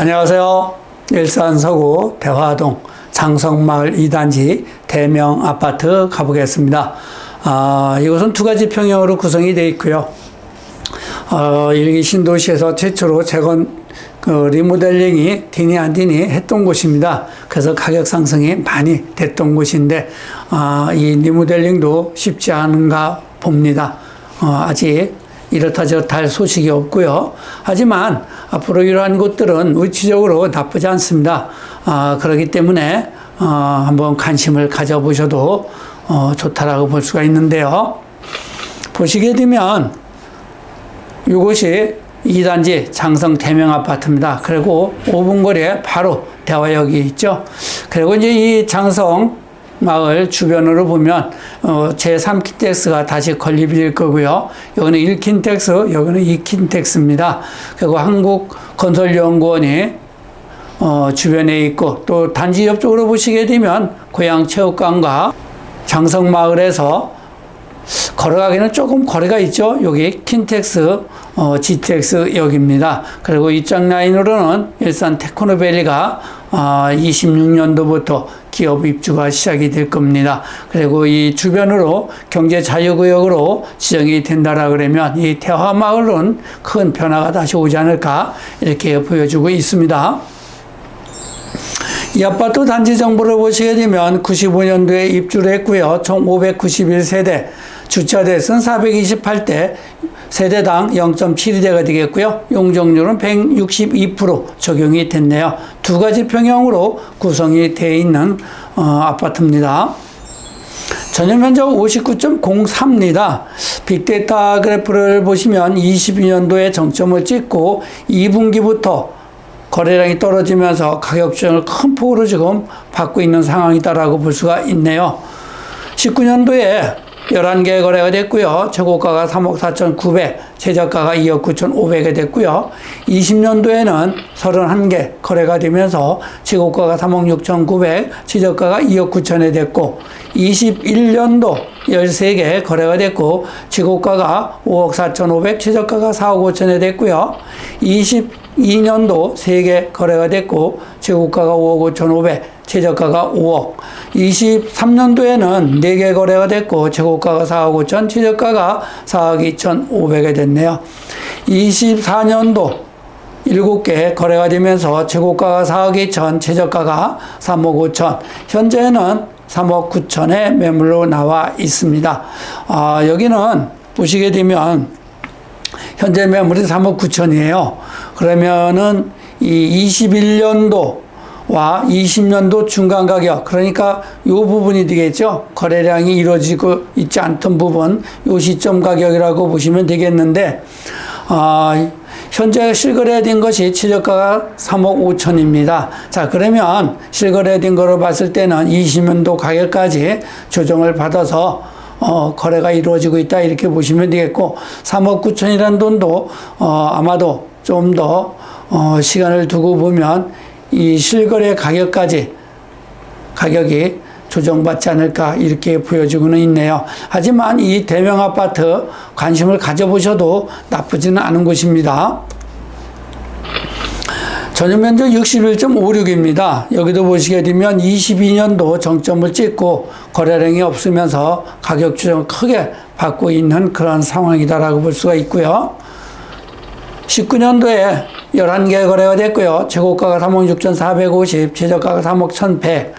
안녕하세요. 일산 서구 대화동 장성마을 2단지 대명 아파트 가보겠습니다. 아, 이곳은 두 가지 평형으로 구성이 되어 있고요. 어, 일기 신도시에서 최초로 재건 그 리모델링이 되니 안 되니 했던 곳입니다. 그래서 가격 상승이 많이 됐던 곳인데 아, 이 리모델링도 쉽지 않은가 봅니다. 어, 아직 이렇다 저렇다 할 소식이 없고요. 하지만 앞으로 이러한 곳들은 위치적으로 나쁘지 않습니다. 아, 그렇기 때문에 어, 한번 관심을 가져보셔도 어, 좋다라고 볼 수가 있는데요. 보시게 되면 이곳이 2단지 장성 대명 아파트입니다. 그리고 5분 거리에 바로 대화역이 있죠. 그리고 이제 이 장성 마을 주변으로 보면 어, 제3킨텍스가 다시 건립이 될 거고요. 여기는 1킨텍스, 여기는 2킨텍스입니다. 그리고 한국건설연구원이 어, 주변에 있고 또 단지 옆쪽으로 보시게 되면 고양체육관과 장성마을에서 걸어가기는 조금 거리가 있죠. 여기 킨텍스, 어, GTX 역입니다. 그리고 이쪽 라인으로는 일산 테크노밸리가 어, 26년도부터 기업 입주가 시작이 될 겁니다. 그리고 이 주변으로 경제 자유구역으로 지정이 된다라 그러면 이 태화마을은 큰 변화가 다시 오지 않을까 이렇게 보여주고 있습니다. 이 아파트 단지 정보를 보시게 되면 95년도에 입주를 했고요. 총 591세대, 주차대수는 428대, 세대당 0.72대가 되겠고요. 용적률은 162% 적용이 됐네요. 두 가지 평형으로 구성이 되어 있는 어, 아파트입니다. 전용 면적 59.03입니다. 빅데이터 그래프를 보시면 22년도에 정점을 찍고 2분기부터 거래량이 떨어지면서 가격 조정을 큰 폭으로 지금 받고 있는 상황이다라고 볼 수가 있네요. 19년도에 11개 거래가 됐고요. 최고가가 3억 4,900, 최저가가 2억 9,500에 됐고요. 20년도에는 31개 거래가 되면서 최고가가 3억 6,900, 최저가가 2억 9천에 됐고, 21년도 13개 거래가 됐고, 최고가가 5억 4,500, 최저가가 4억 5천에 됐고요. 22년도 3개 거래가 됐고, 최고가가 5억 5,500, 최저가가 5억. 23년도에는 4개 거래가 됐고, 최고가가 4억 5천, 최저가가 4억 2천5백에 됐네요. 24년도 7개 거래가 되면서 최고가가 4억 2천, 최저가가 3억 5천, 현재는 3억 9천의 매물로 나와 있습니다. 아, 여기는 보시게 되면 현재 매물이 3억 9천이에요. 그러면은 이 21년도 와 20년도 중간 가격 그러니까 이 부분이 되겠죠 거래량이 이루어지고 있지 않던 부분 이 시점 가격이라고 보시면 되겠는데 아, 현재 실거래된 것이 최저가가 3억 5천입니다. 자, 그러면 실거래된 거로 봤을 때는 20년도 가격까지 조정을 받아서 어, 거래가 이루어지고 있다 이렇게 보시면 되겠고 3억 9천이라는 돈도 어, 아마도 좀더 어, 시간을 두고 보면 이 실거래 가격까지 가격이 조정받지 않을까 이렇게 보여지고는 있네요. 하지만 이 대명 아파트 관심을 가져보셔도 나쁘지는 않은 곳입니다. 전용 면적 61.56입니다. 여기도 보시게 되면 22년도 정점을 찍고 거래량이 없으면서 가격 조정을 크게 받고 있는 그런 상황이다라고 볼 수가 있고요. 19년도에 11개 거래가 됐고요. 최고가가 3억 6,450, 최저가가 3억 1,100.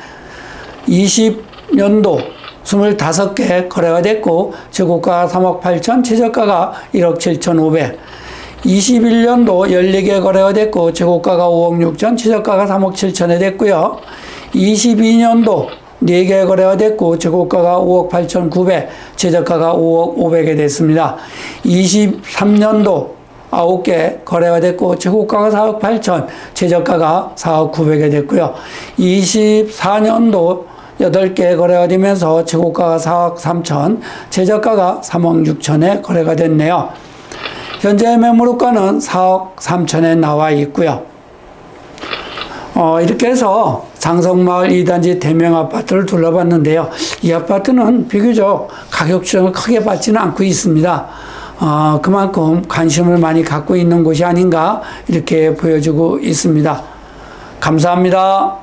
20년도 25개 거래가 됐고, 최고가가 3억 8천, 최저가가 1억 7,500. 21년도 14개 거래가 됐고, 최고가가 5억 6천, 최저가가 3억 7천에 됐고요. 22년도 4개 거래가 됐고, 최고가가 5억 8천9백 최저가가 5억 5백에 됐습니다. 23년도 아홉 개 거래가 됐고 최고가가 4억 8천, 최저가가 4억 9백에 됐고요. 24년도 8개 거래가 되면서 최고가가 4억 3천, 최저가가 3억 6천에 거래가 됐네요. 현재 매물가는 4억 3천에 나와 있고요. 어, 이렇게 해서 장성마을 2단지 대명 아파트를 둘러봤는데요. 이 아파트는 비교적 가격 수정을 크게 받지는 않고 있습니다. 어, 그만큼 관심을 많이 갖고 있는 곳이 아닌가 이렇게 보여주고 있습니다. 감사합니다.